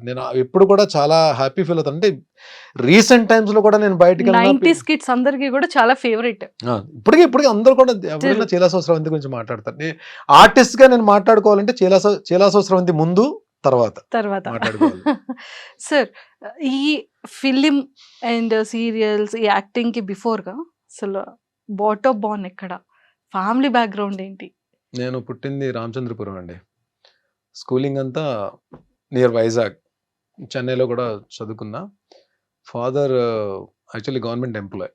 నేను ఎప్పుడు కూడా చాలా హ్యాపీ ఫీల్ అవుతాను. అంటే రీసెంట్ టైమ్స్లో కూడా నేను బయటికి నైన్టీస్ కిడ్స్ అందరికి కూడా చాలా ఫేవరెట్ ఇప్పటికీ ఇప్పటికీ అందరూ కూడా ఎవరైనా చీలాస స్రవంతి గురించి మాట్లాడతారు. ఆర్టిస్ట్గా నేను మాట్లాడుకోవాలంటే చీలాస చీలాస స్రవంతి ముందు తర్వాత తర్వాత. సార్ ఈ ఫిలిం అండ్ సీరియల్స్ ఈ యాక్టింగ్కి బిఫోర్గా అసలు బాటో బాన్ ఎక్కడ? ఫ్యామిలీ బ్యాక్గ్రౌండ్ ఏంటి? నేను పుట్టింది రామచంద్రపురం అండి. స్కూలింగ్ అంతా నియర్ వైజాగ్ చెన్నైలో కూడా చదువుకున్నా. Father actually government employee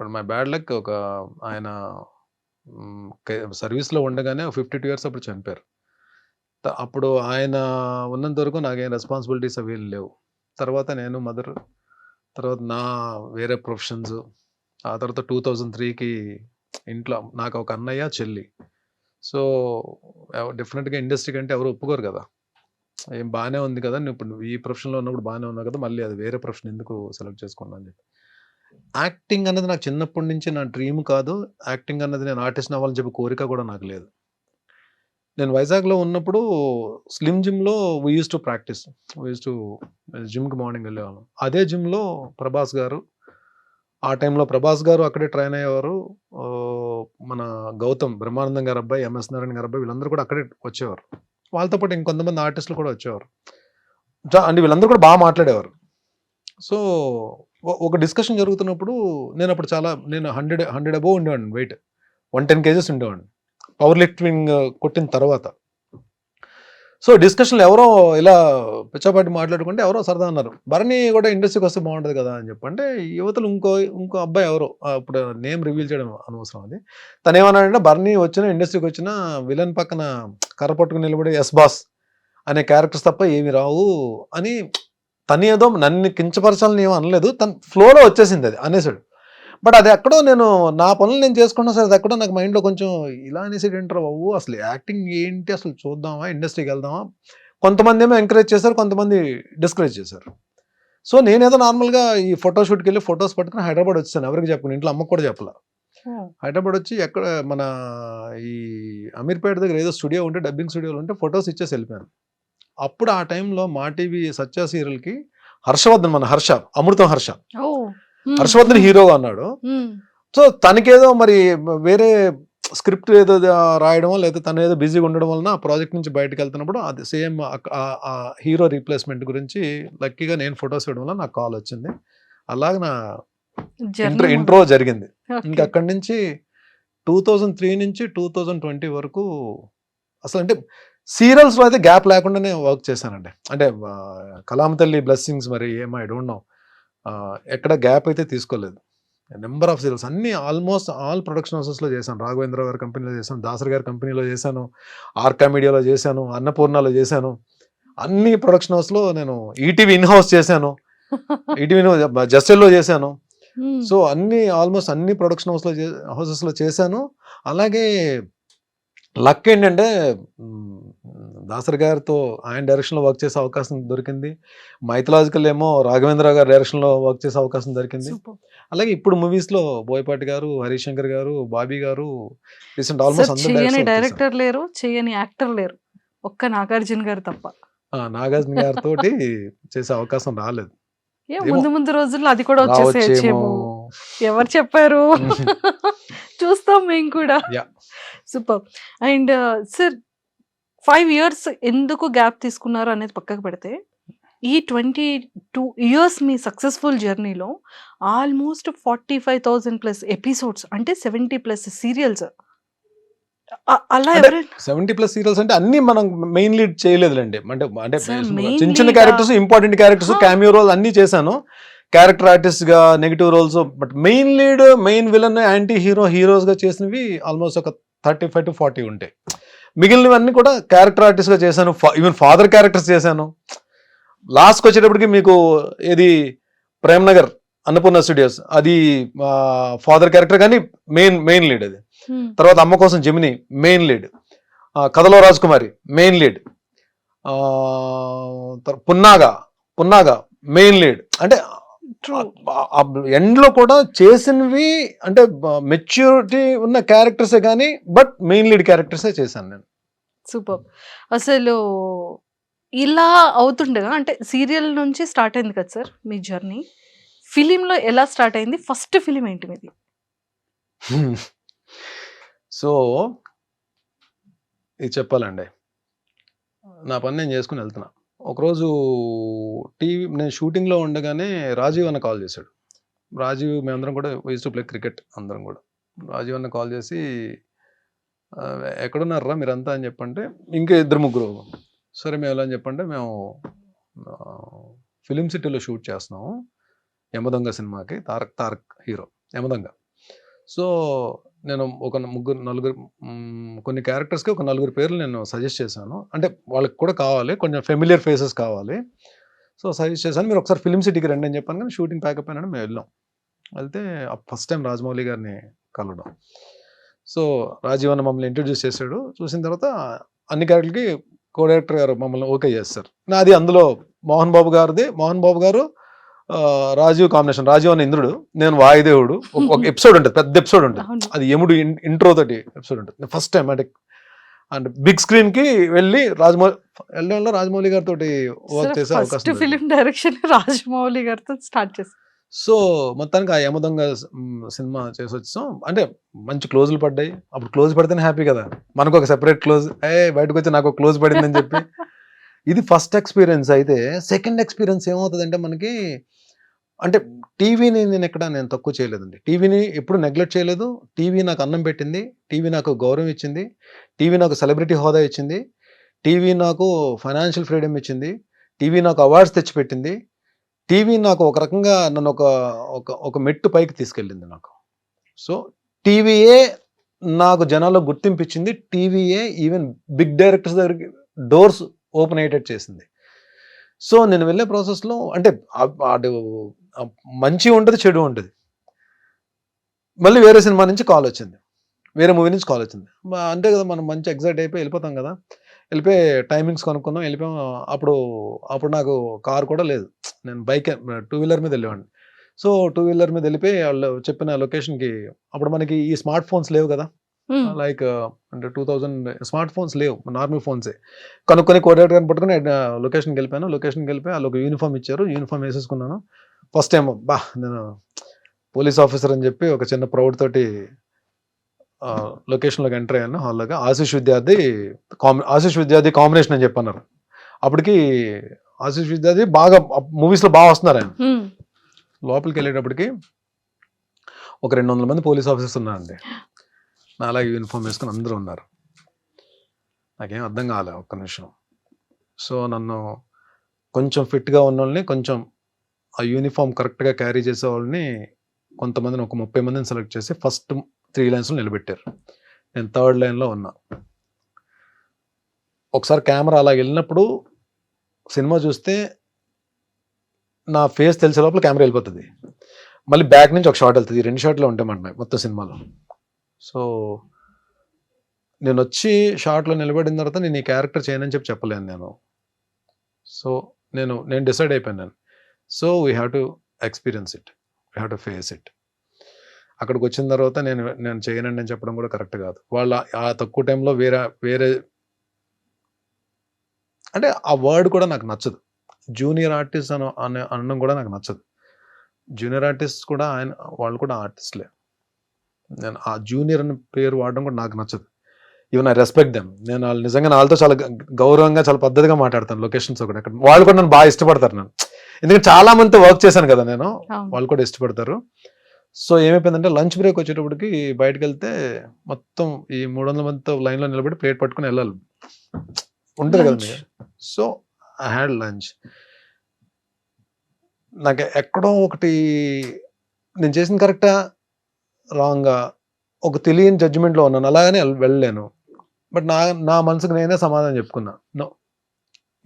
but my bad luck ఒక ఆయన సర్వీస్లో ఉండగానే ఫిఫ్టీ టూ ఇయర్స్ అప్పుడు చనిపోయారు. అప్పుడు ఆయన ఉన్నంత వరకు నాకేం రెస్పాన్సిబిలిటీస్ అవి ఏం లేవు. తర్వాత నేను మదర్ తర్వాత నా వేరే ప్రొఫెషన్స్ ఆ తర్వాత టూ థౌజండ్ త్రీకి ఇంట్లో నాకు ఒక అన్నయ్య చెల్లి. సో డెఫినెట్గా ఇండస్ట్రీ కంటే ఎవరు ఒప్పుకోరు కదా. ఏం బాగానే ఉంది కదా! నువ్వు ఇప్పుడు నువ్వు ఈ ప్రొఫెషన్లో ఉన్నప్పుడు బాగానే ఉన్నావు కదా! మళ్ళీ అది వేరే ప్రొఫెషన్ ఎందుకు సెలెక్ట్ చేసుకున్నాను అని చెప్పి. యాక్టింగ్ అనేది నాకు చిన్నప్పటి నుంచి నా డ్రీమ్ కాదు. యాక్టింగ్ అన్నది నేను ఆర్టిస్ట్ అవ్వాలని చెప్పి కోరిక కూడా నాకు లేదు. నేను వైజాగ్లో ఉన్నప్పుడు స్లిమ్ జిమ్లో we used to practise we used to జిమ్కి మార్నింగ్ వెళ్ళేవాళ్ళం. అదే జిమ్లో ప్రభాస్ గారు ఆ టైంలో ప్రభాస్ గారు అక్కడే ట్రైన్ అయ్యేవారు. మన గౌతమ్ బ్రహ్మానందం గారు అబ్బాయి ఎంఎస్ నారాయణ గారు అబ్బాయి వీళ్ళందరూ కూడా అక్కడే వచ్చేవారు. వాళ్ళతో పాటు ఇంకొంతమంది ఆర్టిస్టులు కూడా వచ్చేవారు. అంటే వీళ్ళందరూ కూడా బాగా మాట్లాడేవారు. సో ఒక డిస్కషన్ జరుగుతున్నప్పుడు నేను అప్పుడు చాలా నేను హండ్రెడ్ హండ్రెడ్ అబోవ్ ఉండేవాడిని వెయిట్. వన్ టెన్ కేజెస్ ఉండేవాడిని. పవర్ లిఫ్టింగ్ కొట్టిన తర్వాత. సో డిస్కషన్లో ఎవరో ఇలా పిచ్చాపాటి మాట్లాడుకుంటే ఎవరో సరదా అన్నారు. భరణి కూడా ఇండస్ట్రీకి వస్తే బాగుంటుంది కదా అని చెప్పి అంటే యువతలు ఇంకో ఇంకో అబ్బాయి ఎవరో అప్పుడు ఇప్పుడు నేమ్ రివీల్ చేయడం అనవసరం అది. తను ఏమన్నాడంటే భరణి వచ్చిన ఇండస్ట్రీకి వచ్చిన విలన్ పక్కన కర్ర పట్టుకుని నిలబడే ఎస్ బాస్ అనే క్యారెక్టర్స్ తప్ప ఏమి రావు అని తను ఏదో నన్ను కించపరచాలని ఏమో అనలేదు. తన ఫ్లోలో వచ్చేసింది అది అనేసాడు. బట్ అది ఎక్కడో నేను నా పనులు నేను చేసుకున్నా సరే అది ఎక్కడో నాకు మైండ్లో కొంచెం ఇలా అనేసి ఏంటారు బాబు? అసలు యాక్టింగ్ ఏంటి? అసలు చూద్దామా? ఇండస్ట్రీకి వెళ్దామా? కొంతమంది ఏమో ఎంకరేజ్ చేశారు కొంతమంది డిస్కరేజ్ చేశారు. సో నేనేదో నార్మల్గా ఈ ఫోటోషూట్కి వెళ్ళి ఫొటోస్ పట్టుకుని హైదరాబాద్ వచ్చాను. ఎవరికి చెప్పను. ఇంట్లో అమ్మకు కూడా చెప్పలే. హైదరాబాద్ వచ్చి ఎక్కడ మన ఈ అమీర్పేట దగ్గర ఏదో స్టూడియో ఉంటే డబ్బింగ్ స్టూడియోలో ఉంటే ఫొటోస్ ఇచ్చేసి వెళ్ళిపోయాను. అప్పుడు ఆ టైంలో మా టీవీ సత్య సీరియల్కి హర్షవర్ధన్ మన హర్ష అమృతం హర్ష. ఓ హర్షవర్ధన్ హీరోగా అన్నాడు సో తనకేదో మరి వేరే స్క్రిప్ట్ ఏదో రాయడమో లేదా తను ఏదో బిజీగా ఉండడం వలన ఆ ప్రాజెక్ట్ నుంచి బయటకు వెళ్తున్నప్పుడు అది సేమ్ ఆ హీరో రీప్లేస్మెంట్ గురించి లక్కీగా నేను ఫొటోస్ ఇవ్వడం వల్ల నాకు కాల్ వచ్చింది. అలాగే నా ఇంట్రో ఇంట్రో జరిగింది. ఇంకా అక్కడి నుంచి టూ థౌజండ్ త్రీ నుంచి టూ థౌజండ్ ట్వంటీ వరకు అసలు అంటే సీరియల్స్లో అయితే గ్యాప్ లేకుండానే వర్క్ చేశానండి. అంటే కలాం తల్లి బ్లెస్సింగ్స్ మరి ఏమో ఐ డోంట్ నో. ఎక్కడ గ్యాప్ అయితే తీసుకోలేదు. నెంబర్ ఆఫ్ సీరియల్స్ అన్ని ఆల్మోస్ట్ ఆల్ ప్రొడక్షన్ హౌసెస్లో చేశాను. రాఘవేంద్ర గారి కంపెనీలో చేశాను. దాసర్ గారి కంపెనీలో చేశాను. ఆర్కా మీడియాలో చేశాను. అన్నపూర్ణలో చేశాను. అన్ని ప్రొడక్షన్ హౌస్లో నేను ఈటీవీ ఇన్ హౌస్ చేశాను. ఈటీవీ జస్టెల్లో చేశాను. సో అన్ని ఆల్మోస్ట్ అన్ని ప్రొడక్షన్ హౌస్లో హౌసెస్లో చేశాను. అలాగే లక్ ఏంటంటే దాసరి గారితో ఆయన డైరెక్షన్లో వర్క్ చేసే అవకాశం దొరికింది. మైథలాజికల్ ఏమో రాఘవేంద్ర గారి డైరెక్షన్లో వర్క్ చేసే అవకాశం దొరికింది. అలాగే ఇప్పుడు మూవీస్లో బోయపాటి గారు హరీష్ శంకర్ గారు బాబీ గారు రీసెంట్ ఆల్మోస్ట్ చేయని. డైరెక్టర్ లేరు చేయని యాక్టర్ లేరు. ఒక్క నాగార్జున గారు తప్ప. ఆ, నాగార్జున గారితో చేసే అవకాశం రాలేదు. ముందు ముందు రోజుల్లో అది కూడా ఎవరు చెప్పారు. చూస్తాం మేము కూడా. Super and sir five years ఎందుకు గ్యాప్ తీసుకున్నారు అనేది పక్కకు పెడితే ఈ ట్వంటీ టూ ఇయర్స్ మీ సక్సెస్ఫుల్ జర్నీలో almost forty five thousand plus episodes అంటే సెవెంటీ ప్లస్ సీరియల్స్ అలా సెవెంటీ ప్లస్ సీరియల్స్ అంటే అన్ని మనం మెయిన్ లీడ్ చేయలేదులేండి అంటే అంటే చిన్న చిన్న? Characters important characters. Cameo role అన్ని చేశాను క్యారెక్టర్ ఆర్టిస్ట్గా negative roles but main lead main villain anti hero హీరోస్గా చేసినవి ఆల్మోస్ట్ ఒక థర్టీ ఫైవ్ టు ఫార్టీ ఉంటాయి మిగిలినవన్నీ కూడా క్యారెక్టర్ ఆర్టిస్ట్గా చేశాను. ఈవెన్ ఫాదర్ క్యారెక్టర్స్ చేశాను. లాస్ట్కి వచ్చేటప్పటికి మీకు ఏది? ప్రేమ్ నగర్ అన్నపూర్ణ స్టూడియోస్ అది ఫాదర్ క్యారెక్టర్ కానీ మెయిన్ మెయిన్ లీడ్ అది. Hmm. తర్వాత అమ్మ కోసం జమిని మెయిన్ లీడ్ కథలో Rajakumari main lead Punnaga Punnaga main lead అంటే True. ఎండ్లో కూడా చేసినవి అంటే మెచ్యూరిటీ ఉన్న క్యారెక్టర్సే కానీ బట్ మెయిన్ లీడ్ క్యారెక్టర్సే చేశాను నేను. సూపర్ అసలు ఇలా అవుతుండగా అంటే సీరియల్ నుంచి స్టార్ట్ అయింది కదా సార్ మీ జర్నీ ఫిలింలో ఎలా స్టార్ట్ అయింది? ఫస్ట్ ఫిలిం ఏంటి మీది? సో ఇది చెప్పాలండి. నా పని నేను చేసుకుని వెళ్తున్నా. ఒకరోజు టీవీ నేను షూటింగ్లో ఉండగానే రాజీవ్ అన్న కాల్ చేశాడు. రాజీవ్ మేమందరం కూడా వైజ్ టు ప్లే క్రికెట్ అందరం కూడా. రాజీవ్ అన్న కాల్ చేసి ఎక్కడున్నారా మీరంతా? అని చెప్పంటే ఇంకా ఇద్దరు ముగ్గురు. సరే మేము ఎలా? అని చెప్పంటే మేము ఫిలిం సిటీలో షూట్ చేస్తున్నాము. యమదొంగ సినిమాకి తారక్ తారక్ హీరో యమదొంగ. సో నేను ఒక ముగ్గురు నలుగురు కొన్ని క్యారెక్టర్స్కి ఒక నలుగురు పేర్లు నేను సజెస్ట్ చేశాను. అంటే వాళ్ళకి కూడా కావాలి కొంచెం ఫెమిలియర్ ఫేసెస్ కావాలి. సో సజెస్ట్ చేశాను. మీరు ఒకసారి ఫిలిం సిటీకి రండి అని చెప్పాను కానీ షూటింగ్ ప్యాకప్ అయినా మేము వెళ్ళాం. వెళ్తే ఫస్ట్ టైం రాజమౌళి గారిని కలవడం. సో రాజీవ్ అన్న మమ్మల్ని ఇంట్రడ్యూస్ చేశాడు. చూసిన తర్వాత అన్ని క్యారెక్టర్కి కో డైరెక్టర్ గారు మమ్మల్ని ఓకే చేస్తారు. నాది అందులో మోహన్ బాబు గారిది. మోహన్ బాబు గారు రాజీవ్ కాంబినేషన్ రాజీవ్ అన్న ఇంద్రుడు నేను వాయుదేవుడు ఒక- ఎపిసోడ్ ఉంటుంది పెద్ద ఎపిసోడ్ ఉంటుంది. అది యముడు ఇంట్రో తోటి ఎపిసోడ్ ఉంటుంది. ఫస్ట్ టైం అంటే అంటే బిగ్ స్క్రీన్కి వెళ్ళి రాజమౌళి వెళ్ళడంలో రాజమౌళి గారితో వర్క్ చేసే అవకాశం. ఫిలిం డైరెక్షన్ రాజమౌళి గారితో స్టార్ట్ చేసి సో మొత్తానికి ఆ యమదొంగ సినిమా చేసి వచ్చాం. అంటే మంచి క్లోజులు పడ్డాయి. అప్పుడు క్లోజ్ పడితేనే హ్యాపీ కదా. మనకు ఒక సెపరేట్ క్లోజ్ ఏ బయటకు వచ్చి నాకు క్లోజ్ పడిందని చెప్పి. ఇది ఫస్ట్ ఎక్స్పీరియన్స్ అయితే సెకండ్ ఎక్స్పీరియన్స్ ఏమవుతుందంటే మనకి అంటే టీవీని నేను ఎక్కడ నేను తక్కువ చేయలేదండి. టీవీని ఎప్పుడు నెగ్లెక్ట్ చేయలేదు. టీవీ నాకు అన్నం పెట్టింది. టీవీ నాకు గౌరవం ఇచ్చింది. టీవీ నాకు సెలబ్రిటీ హోదా ఇచ్చింది. టీవీ నాకు ఫైనాన్షియల్ ఫ్రీడమ్ ఇచ్చింది. టీవీ నాకు అవార్డ్స్ తెచ్చిపెట్టింది. టీవీ నాకు ఒక రకంగా నన్ను ఒక ఒక ఒక మెట్టు పైకి తీసుకెళ్ళింది నాకు. సో టీవీయే నాకు జనాల్లో గుర్తింపు ఇచ్చింది. టీవీయే ఈవెన్ బిగ్ డైరెక్టర్స్ దగ్గరికి డోర్స్ ఓపెన్ అయ్యేటట్టు చేసింది. సో నేను వెళ్ళే ప్రాసెస్లో అంటే అటు మంచి ఉంటుంది చెడు ఉంటుంది. మళ్ళీ వేరే సినిమా నుంచి కాల్ వచ్చింది. వేరే మూవీ నుంచి కాల్ వచ్చింది. అంతే కదా మనం మంచి ఎగ్జైట్ అయిపోయి వెళ్ళిపోతాం కదా. వెళ్ళిపోయి టైమింగ్స్ కొనుక్కున్నాం వెళ్ళిపోయాం. అప్పుడు అప్పుడు నాకు కార్ కూడా లేదు. నేను బైక్ టూ వీలర్ మీద వెళ్ళేవాడిని. సో టూ వీలర్ మీద వెళ్ళిపోయి వాళ్ళు చెప్పిన లొకేషన్కి అప్పుడు మనకి ఈ స్మార్ట్ ఫోన్స్ లేవు కదా. లైక్ అంటే టూ థౌజండ్ స్మార్ట్ ఫోన్స్ లేవు నార్మల్ ఫోన్సే కనుక్కొని కోఆర్డినేటర్ గారిని పట్టుకుని లొకేషన్కి వెళ్ళిపోయాను. లొకేషన్కి వెళ్ళిపోయి వాళ్ళు ఒక యూనిఫామ్ ఇచ్చారు. యూనిఫామ్ వేసేసుకున్నాను. ఫస్ట్ టైం బా నేను పోలీస్ ఆఫీసర్ అని చెప్పి ఒక చిన్న ప్రౌడ్ తోటి లొకేషన్లోకి ఎంటర్ అయ్యాను హాల్లోగా ఆశీష్ విద్యార్థి కాంబి ఆశీష్ విద్యార్థి కాంబినేషన్ అని చెప్పన్నారు. అప్పటికి ఆశీష్ విద్యార్థి బాగా మూవీస్లో బాగా వస్తున్నారు ఆయన. లోపలికి వెళ్ళేటప్పటికి ఒక రెండు వందల మంది పోలీస్ ఆఫీసర్స్ ఉన్నారండి. నా అలాగే యూనిఫామ్ వేసుకుని అందరూ ఉన్నారు. నాకేం అర్థం కాలే ఒక్క నిమిషం. సో నన్ను కొంచెం ఫిట్గా ఉన్న వాళ్ళని కొంచెం ఆ యూనిఫామ్ కరెక్ట్గా క్యారీ చేసే వాళ్ళని కొంతమందిని ఒక ముప్పై మందిని సెలెక్ట్ చేసి ఫస్ట్ త్రీ లైన్స్లో నిలబెట్టారు. నేను థర్డ్ లైన్లో ఉన్నా. ఒకసారి కెమెరా అలా వెళ్ళినప్పుడు సినిమా చూస్తే నా ఫేస్ తెలిసే లోపల కెమెరా వెళ్ళిపోతుంది. మళ్ళీ బ్యాక్ నుంచి ఒక షాట్ వెళ్తుంది. రెండు షాట్లు ఉంటాయన్నమాట మొత్తం సినిమాలో. సో నేను వచ్చి షార్ట్లో నిలబడిన తర్వాత నేను ఈ క్యారెక్టర్ చేయనని చెప్పి చెప్పలేను నేను. సో నేను నేను డిసైడ్ అయిపోయాను నేను. So we have to experience it. We have to face it. అక్కడికి వచ్చిన తర్వాత నేను నేను చేయనండి అని చెప్పడం కూడా కరెక్ట్ కాదు. వాళ్ళ ఆ తక్కువ టైంలో వేరే వేరే అంటే ఆ వర్డ్ కూడా నాకు నచ్చదు. జూనియర్ ఆర్టిస్ట్ అని అనే అనడం కూడా నాకు నచ్చదు. జూనియర్ ఆర్టిస్ట్ కూడా ఆయన వాళ్ళు కూడా ఆర్టిస్ట్లే. నేను ఆ జూనియర్ అని పేరు వాడడం కూడా నాకు నచ్చదు. ఈవెన్ ఐ రెస్పెక్ట్ దెమ్ నేను వాళ్ళు నిజంగా వాళ్ళతో చాలా గ- గౌరవంగా చాలా పద్ధతిగా మాట్లాడతాను. లొకేషన్స్ ఒకటి అక్కడ వాళ్ళు కూడా నన్ను బాగా ఇష్టపడతారు నన్ను. ఎందుకంటే చాలా మందితో వర్క్ చేశాను కదా నేను. వాళ్ళు కూడా ఇష్టపడతారు. సో ఏమైపోయిందంటే లంచ్ బ్రేక్ వచ్చేటప్పటికి బయటకు వెళ్తే మొత్తం ఈ మూడు వందల మందితో లైన్లో నిలబడి ప్లేట్ పట్టుకుని వెళ్ళాలి. ఉంటుంది కదా సో ఐ హ్యాడ్ లంచ్ నాకు ఎక్కడో ఒకటి నేను చేసిన కరెక్టా రాంగా ఒక తెలియని జడ్జిమెంట్లో ఉన్నాను. అలాగనే వెళ్- వెళ్ళలేను. బట్ నా నా మనసుకు నేనే సమాధానం చెప్పుకున్నా. నో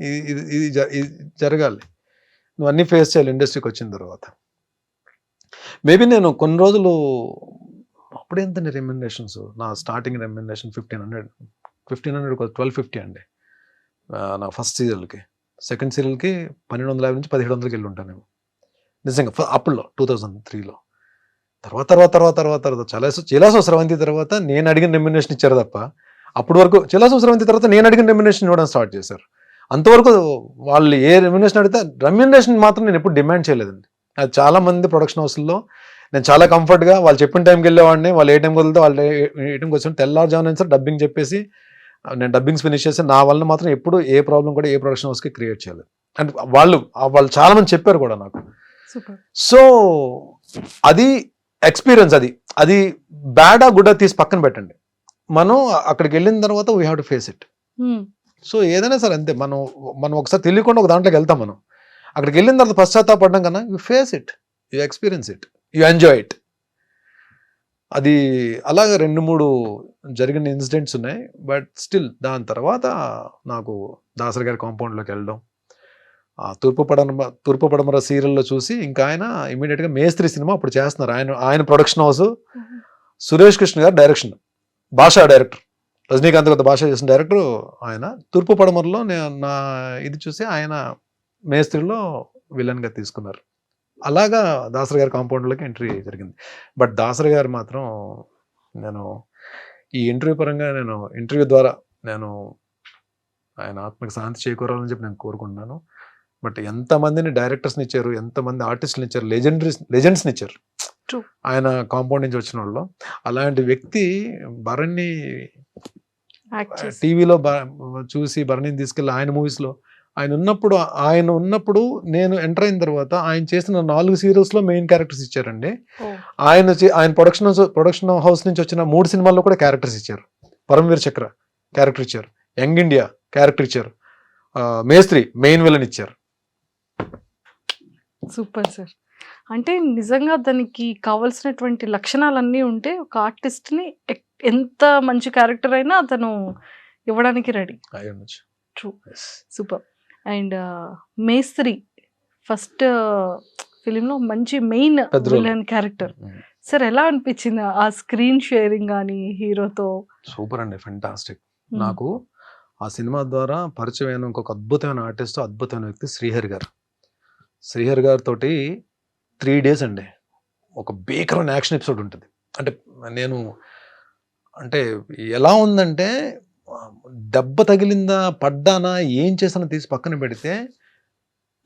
ఇది ఇది జరగాలి. నువ్వు అన్నీ ఫేస్ చేయాలి ఇండస్ట్రీకి వచ్చిన తర్వాత. మేబీ నేను కొన్ని రోజులు అప్పుడే ఎంత రెమ్యునరేషన్స్ నా starting remuneration fifteen hundred fifteen hundred twelve fifty అండి. నా ఫస్ట్ సీరియల్కి సెకండ్ సీరియల్కి పన్నెండు వందల యాభై నుంచి పదిహేడు వందలకి వెళ్ళి ఉంటాను నేను నిజంగా ఫ- అప్పుల్లో టూ థౌజండ్ త్రీలో తర్వాత తర్వాత తర్వాత తర్వాత తర్వాత చాలా చిలాసో స్రవంతి తర్వాత నేను అడిగిన రెమ్యునేషన్ ఇచ్చారు తప్ప అప్పటి వరకు చిలాసో స్రవంతి తర్వాత నేను అడిగిన రెమ్యునేషన్ ఇవ్వడం స్టార్ట్ చేశారు. అంతవరకు వాళ్ళు ఏ రెమ్యునేషన్ అడిగితే రెమ్యునేషన్ మాత్రం నేను ఎప్పుడు డిమాండ్ చేయలేదండి. అది చాలా మంది ప్రొడక్షన్ హౌస్లో నేను చాలా కంఫర్ట్గా వాళ్ళు చెప్పిన టైంకి వెళ్ళేవాడిని వాళ్ళు ఏ టైంకి వెళ్తే వాళ్ళు ఏ టైంకి వచ్చి తెల్లారుజామున నుంచి డబ్బింగ్ చెప్పేసి నేను డబ్బింగ్స్ ఫినిష్ చేసి నా వల్ల మాత్రం ఎప్పుడు ఏ ప్రాబ్లం కూడా ఏ ప్రొడక్షన్ హౌస్కి క్రియేట్ చేయలేదు. అండ్ వాళ్ళు వాళ్ళు చాలా మంది చెప్పారు కూడా నాకు. సో అది ఎక్స్పీరియన్స్ అది. అది బ్యాడా గుడ్డా తీసి పక్కన పెట్టండి. మనం అక్కడికి వెళ్ళిన తర్వాత we have to face it so ఏదైనా సరే అంతే మనం మనం ఒకసారి తెలియకుండా ఒక దాంట్లోకి వెళ్తాం మనం. అక్కడికి వెళ్ళిన తర్వాత పశ్చాత్తాపడడం కన్నా you face it you experience it you enjoy it అది అలాగే రెండు మూడు జరిగిన ఇన్సిడెంట్స్ ఉన్నాయి బట్ స్టిల్ దాని తర్వాత నాకు దాసరి గారి కాంపౌండ్లోకి వెళ్ళడం ఆ తూర్పు పడమర తూర్పు పడమర సీరియల్లో చూసి ఇంకా ఆయన ఇమీడియట్గా మేస్త్రి సినిమా అప్పుడు చేస్తున్నారు. ఆయన ఆయన ప్రొడక్షన్ హౌస్ సురేష్ కృష్ణ గారు డైరెక్షన్ భాషా డైరెక్టర్ రజనీకాంత్ గారి భాష చేసిన డైరెక్టర్ ఆయన. తూర్పు పడమరలో నేను నా ఇది చూసి ఆయన మేస్త్రిలో విలన్గా తీసుకున్నారు. అలాగా దాసరి గారి కాంపౌండ్లోకి ఎంట్రీ జరిగింది. బట్ దాసరి గారు మాత్రం నేను ఈ ఇంటర్వ్యూ పరంగా నేను ఇంటర్వ్యూ ద్వారా నేను ఆయన ఆత్మకి శాంతి చేకూరాలని చెప్పి నేను కోరుకుంటున్నాను. బట్ ఎంతమందిని డైరెక్టర్స్ని ఇచ్చారు ఎంతమంది ఆర్టిస్టులు ఇచ్చారు లెజెండరీస్ లెజెండ్స్ని ఇచ్చారు ఆయన కాంపౌండ్ నుంచి వచ్చిన వాళ్ళు. అలాంటి వ్యక్తి భరణి యాక్ట్ చేసి టీవీలో చూసి భరణిని తీసుకెళ్ళి ఆయన మూవీస్లో ఆయన ఉన్నప్పుడు ఆయన ఉన్నప్పుడు నేను ఎంటర్ అయిన తర్వాత ఆయన చేసిన నాలుగు సీరియల్స్లో మెయిన్ క్యారెక్టర్స్ ఇచ్చారండి. ఆయన ఆయన ప్రొడక్షన్ ప్రొడక్షన్ హౌస్ నుంచి వచ్చిన మూడు సినిమాల్లో కూడా క్యారెక్టర్స్ ఇచ్చారు. పరమవీర్ చక్ర క్యారెక్టర్ ఇచ్చారు. యంగ్ ఇండియా క్యారెక్టర్ ఇచ్చారు. మేస్త్రి మెయిన్ విలన్ ఇచ్చారు. సూపర్ సార్ అంటే నిజంగా దానికి కావాల్సినటువంటి లక్షణాలన్నీ ఉంటే ఒక ఆర్టిస్ట్ని ఎక్- ఎంత మంచి క్యారెక్టర్ అయినా అతను ఇవ్వడానికి ready. Yes. Super. And Mestri first film లో మంచి మెయిన్. Villain character. సార్ ఎలా అనిపించింది ఆ స్క్రీన్ షేరింగ్ కానీ హీరోతో? సూపర్ అండి ఫెంటాస్టిక్. నాకు ఆ సినిమా ద్వారా పరిచయం అయిన ఇంకొక అద్భుతమైన ఆర్టిస్ట్ అద్భుతమైన వ్యక్తి శ్రీహరి గారు. శ్రీహరి గారితో త్రీ డేస్ అండి. ఒక భీకరమైన యాక్షన్ ఎపిసోడ్ ఉంటుంది. అంటే నేను అంటే ఎలా ఉందంటే దెబ్బ తగిలిందా పడ్డానా ఏం చేసానో తీసి పక్కన పెడితే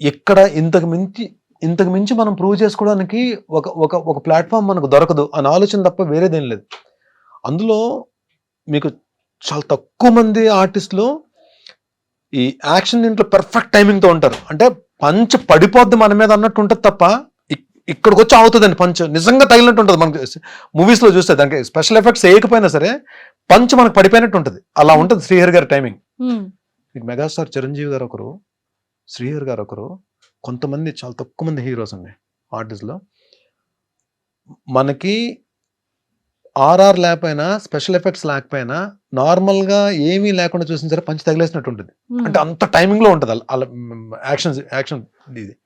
ఇక్కడ ఇంతకు మించి ఇంతకు మించి మనం ప్రూవ్ చేసుకోవడానికి ఒక ఒక ఒక ప్లాట్ఫామ్ మనకు దొరకదు. అని ఆలోచన తప్ప వేరేదేం లేదు. అందులో మీకు చాలా తక్కువ మంది ఆర్టిస్టులు ఈ యాక్షన్ దీంట్లో పర్ఫెక్ట్ టైమింగ్తో ఉంటారు. అంటే పంచ్ పడిపోద్ది మన మీద అన్నట్టు ఉంటుంది తప్ప ఇక్కడికి వచ్చి అవుతుందండి పంచ్. నిజంగా తగిలినట్టు ఉంటుంది మనకి మూవీస్లో చూస్తే దానికి స్పెషల్ ఎఫెక్ట్స్ వేయకపోయినా సరే పంచ్ మనకు పడిపోయినట్టు ఉంటుంది. అలా ఉంటుంది శ్రీహరి గారి టైమింగ్ మెగాస్టార్ చిరంజీవి గారు ఒకరు శ్రీహరి గారు ఒకరు కొంతమంది చాలా తక్కువ మంది హీరోస్ అండి ఆర్టిస్ట్లో మనకి ఆర్ఆర్ లేకపోయినా స్పెషల్ ఎఫెక్ట్స్ లేకపోయినా నార్మల్గా ఏమీ లేకుండా చూసిన సరే పంచి తగిలేసినట్టు ఉంటుంది. మ్మ్. అంటే అంత టైమింగ్లో ఉంటుంది. అలా- అలా యాక్షన్ యాక్షన్ ఇది.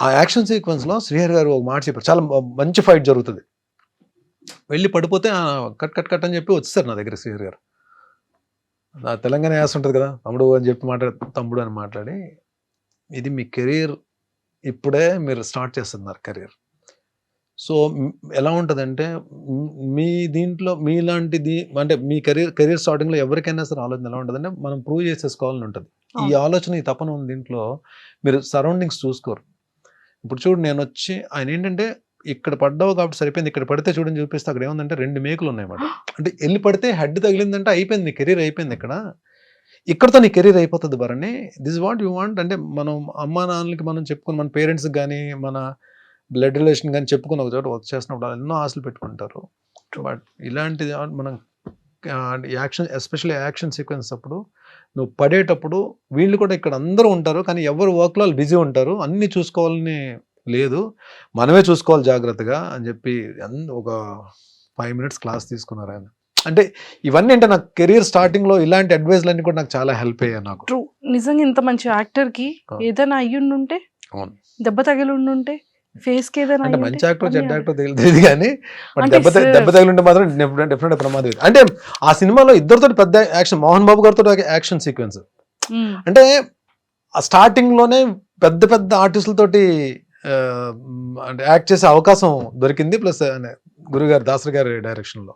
ఆ యాక్షన్ సీక్వెన్స్లో శ్రీహరి గారు ఒక మాట చెప్పారు. చాలా మంచి ఫైట్ జరుగుతుంది. వెళ్ళి పడిపోతే "ఆ, కట్ కట్ కట్ అని చెప్పి వచ్చేసారు నా దగ్గర శ్రీహరి గారు. నా తెలంగాణ యాస ఉంటుంది కదా తమ్ముడు అని చెప్పి మాట్లాడి తమ్ముడు అని మాట్లాడి ఇది మీ కెరీర్ ఇప్పుడే మీరు స్టార్ట్ చేస్తున్నారు కెరీర్. సో ఎలా ఉంటుందంటే మ్, మీ దీంట్లో మీలాంటిది అంటే మీ కెరీర్ కెరీర్ స్టార్టింగ్లో ఎవరికైనా సరే ఆలోచన ఎలా ఉంటుందంటే మనం ప్రూవ్ చేసేసుకోవాలని ఉంటుంది. ఈ. ఆలోచన ఈ తపన ఉంది దీంట్లో మీరు సరౌండింగ్స్ చూసుకోరు. ఇప్పుడు చూడు నేను వచ్చి ఆయన ఏంటంటే ఇక్కడ పడ్డావు కాబట్టి సరిపోయింది. ఇక్కడ పడితే చూడని చూపిస్తే అక్కడ ఏముందంటే రెండు మేకులు ఉన్నాయి మాట అంటే వెళ్ళి పడితే హెడ్ తగిలిందంటే అయిపోయింది. నీ కెరీర్ అయిపోయింది ఇక్కడ. ఇక్కడతో నీ కెరీర్ అయిపోతుంది Bharani. This what you want అంటే మనం అమ్మా నాన్నలకి మనం చెప్పుకుని మన పేరెంట్స్కి కానీ మన బ్లడ్ రిలేషన్ కానీ చెప్పుకుని ఒక చోట వర్క్ చేసినప్పుడు వాళ్ళు ఎన్నో ఆశలు పెట్టుకుంటారు. బట్ ఇలాంటిది మనం యాక్షన్ ఎస్పెషల్లీ యాక్షన్ సీక్వెన్స్ అప్పుడు నువ్వు పడేటప్పుడు వీళ్ళు కూడా ఇక్కడ అందరూ ఉంటారు కానీ ఎవరు వర్క్లో వాళ్ళు బిజీ ఉంటారు అన్నీ చూసుకోవాలని లేదు మనమే చూసుకోవాలి జాగ్రత్తగా అని చెప్పి ఒక ఫైవ్ మినిట్స్ క్లాస్ తీసుకున్నారు ఆయన అంటే ఇవన్నీ అంటే నాకు కెరీర్ స్టార్టింగ్లో ఇలాంటి అడ్వైజ్లు అన్నీ కూడా నాకు చాలా హెల్ప్ అయ్యాయి నాకు ట్రూ నిజంగా ఇంత మంచి యాక్టర్కి. ఏదైనా అయ్యుండుంటే. దెబ్బ తగిలి ఉండుంటే ఫేస్కి అంటే మంచి యాక్టర్ చెడ్డ యాక్టర్ తెలియదు కానీ దెబ్బ దెబ్బ తగిలింటే మాత్రం డెఫినెట్ ప్రమాదం. అంటే ఆ సినిమాలో ఇద్దరితో పెద్ద యాక్షన్ మోహన్ బాబు గారితో యాక్షన్ సీక్వెన్స్. అంటే ఆ స్టార్టింగ్లోనే పెద్ద పెద్ద ఆర్టిస్టులతోటి అంటే యాక్ట్ చేసే అవకాశం దొరికింది. ప్లస్ గురుగారు దాసరి గారి డైరెక్షన్లో.